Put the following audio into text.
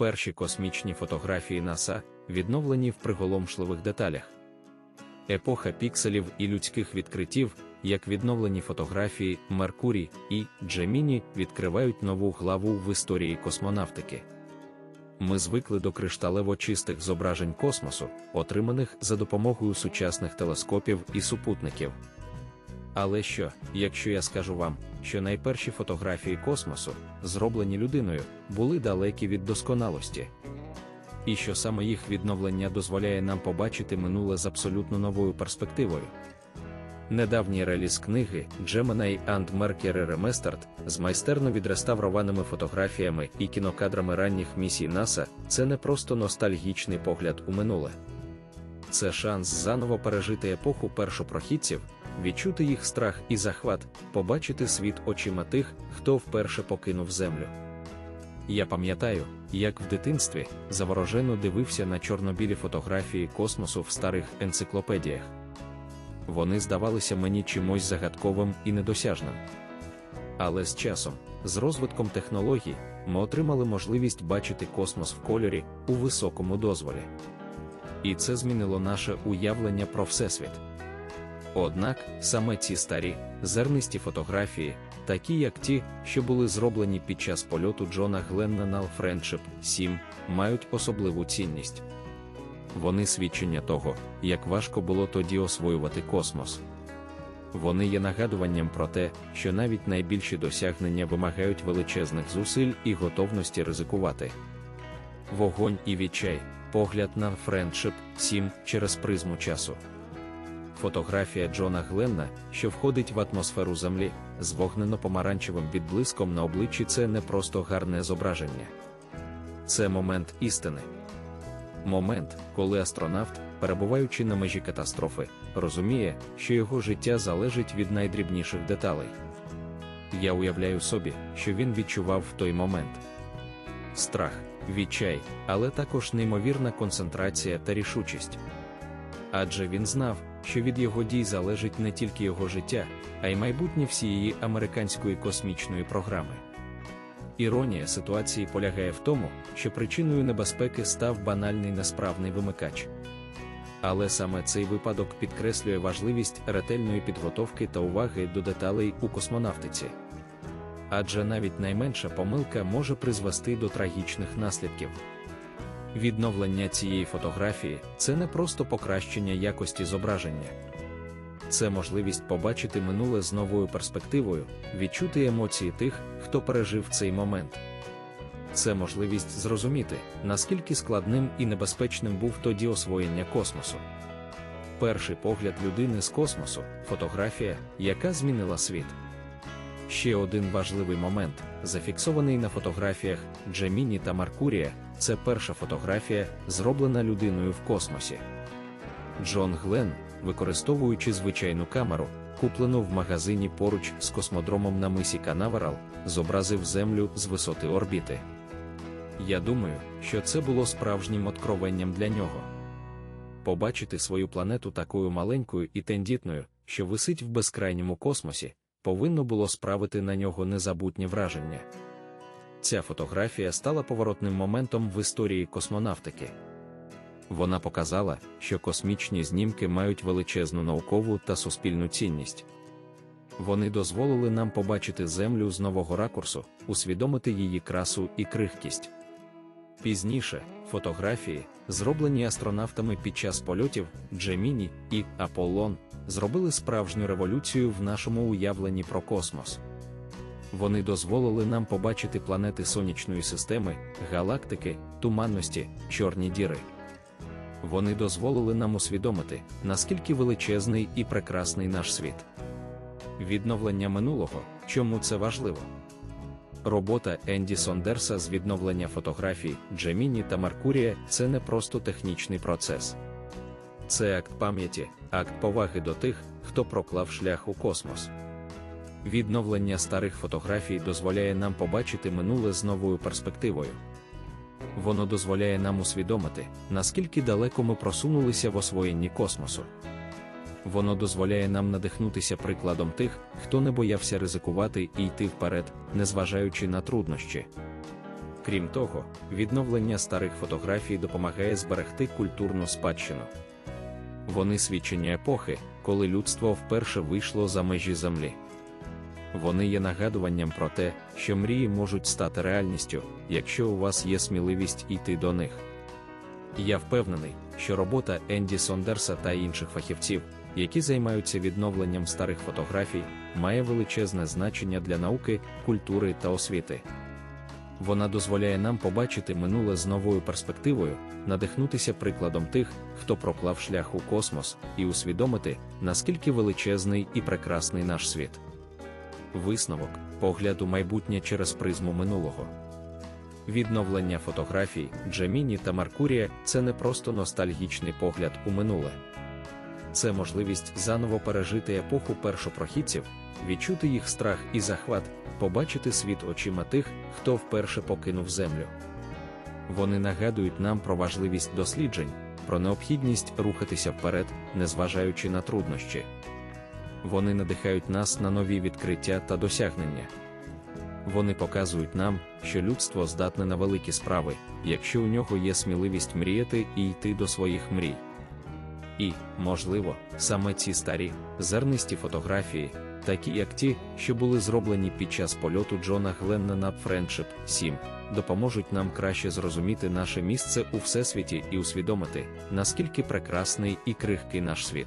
перші космічні фотографії НАСА, відновлені в приголомшливих деталях. Епоха пікселів і людських відкриттів, як відновлені фотографії Меркурій і Джеміні, відкривають нову главу в історії космонавтики. Ми звикли до кришталево чистих зображень космосу, отриманих за допомогою сучасних телескопів і супутників. Але що, якщо я скажу вам, що найперші фотографії космосу, зроблені людиною, були далекі від досконалості? І що саме їх відновлення дозволяє нам побачити минуле з абсолютно новою перспективою? Недавній реліз книги Gemini and Mercury Remastered з майстерно відреставрованими фотографіями і кінокадрами ранніх місій НАСА це не просто ностальгічний погляд у минуле. Це шанс заново пережити епоху першопрохідців, відчути їх страх і захват, побачити світ очима тих, хто вперше покинув землю. Я пам'ятаю, як в дитинстві заворожено дивився на чорнобілі фотографії космосу в старих енциклопедіях. Вони здавалися мені чимось загадковим і недосяжним. Але з часом, з розвитком технологій, ми отримали можливість бачити космос в кольорі у високому дозволі. І це змінило наше уявлення про Всесвіт. Однак саме ці старі, зернисті фотографії, такі як ті, що були зроблені під час польоту Джона Гленна на Friendship 7, мають особливу цінність. Вони свідчення того, як важко було тоді освоювати космос. Вони є нагадуванням про те, що навіть найбільші досягнення вимагають величезних зусиль і готовності ризикувати. Вогонь і відчай, погляд на Friendship 7 через призму часу. Фотографія Джона Гленна, що входить в атмосферу Землі, з вогнено-помаранчевим відблиском на обличчі це не просто гарне зображення. Це момент істини. Момент, коли астронавт, перебуваючи на межі катастрофи, розуміє, що його життя залежить від найдрібніших деталей. Я уявляю собі, що він відчував в той момент страх, відчай, але також неймовірна концентрація та рішучість. Адже він знав, що від його дій залежить не тільки його життя, а й майбутнє всієї американської космічної програми. Іронія ситуації полягає в тому, що причиною небезпеки став банальний несправний вимикач. Але саме цей випадок підкреслює важливість ретельної підготовки та уваги до деталей у космонавтиці. Адже навіть найменша помилка може призвести до трагічних наслідків. Відновлення цієї фотографії це не просто покращення якості зображення, це можливість побачити минуле з новою перспективою, відчути емоції тих, хто пережив цей момент. Це можливість зрозуміти, наскільки складним і небезпечним був тоді освоєння космосу. Перший погляд людини з космосу фотографія, яка змінила світ. Ще один важливий момент, зафіксований на фотографіях Джеміні та Маркурія, це перша фотографія, зроблена людиною в космосі. Джон Гленн, використовуючи звичайну камеру, куплену в магазині поруч з космодромом на мисі Канаверал, зобразив Землю з висоти орбіти. Я думаю, що це було справжнім откровенням для нього. Побачити свою планету такою маленькою і тендітною, що висить в безкрайньому космосі, повинно було справити на нього незабутнє враження. Ця фотографія стала поворотним моментом в історії космонавтики. Вона показала, що космічні знімки мають величезну наукову та суспільну цінність. Вони дозволили нам побачити Землю з нового ракурсу, усвідомити її красу і крихкість. Пізніше фотографії, зроблені астронавтами під час польотів Джеміні і Аполлон, зробили справжню революцію в нашому уявленні про космос. Вони дозволили нам побачити планети сонячної системи, галактики, туманності, чорні діри. Вони дозволили нам усвідомити, наскільки величезний і прекрасний наш світ. Відновлення минулого, чому це важливо? Робота Енді Сондерса з відновлення фотографій Джеміні та Меркурія це не просто технічний процес. Це акт пам'яті, акт поваги до тих, хто проклав шлях у космос. Відновлення старих фотографій дозволяє нам побачити минуле з новою перспективою. Воно дозволяє нам усвідомити, наскільки далеко ми просунулися в освоєнні космосу. Воно дозволяє нам надихнутися прикладом тих, хто не боявся ризикувати і йти вперед, незважаючи на труднощі. Крім того, відновлення старих фотографій допомагає зберегти культурну спадщину. Вони свідчення епохи, коли людство вперше вийшло за межі землі. Вони є нагадуванням про те, що мрії можуть стати реальністю, якщо у вас є сміливість йти до них. Я впевнений, що робота Енді Сондерса та інших фахівців, які займаються відновленням старих фотографій, має величезне значення для науки, культури та освіти. Вона дозволяє нам побачити минуле з новою перспективою, надихнутися прикладом тих, хто проклав шлях у космос, і усвідомити, наскільки величезний і прекрасний наш світ. Висновок погляд у майбутнє через призму минулого. Відновлення фотографій Джеміні та Маркурія це не просто ностальгічний погляд у минуле. Це можливість заново пережити епоху першопрохідців, відчути їх страх і захват, побачити світ очима тих, хто вперше покинув землю. Вони нагадують нам про важливість досліджень, про необхідність рухатися вперед, незважаючи на труднощі. Вони надихають нас на нові відкриття та досягнення. Вони показують нам, що людство здатне на великі справи, якщо у нього є сміливість мріяти і йти до своїх мрій. І, можливо, саме ці старі, зернисті фотографії, такі як ті, що були зроблені під час польоту Джона Гленна на Friendship 7, допоможуть нам краще зрозуміти наше місце у всесвіті і усвідомити, наскільки прекрасний і крихкий наш світ.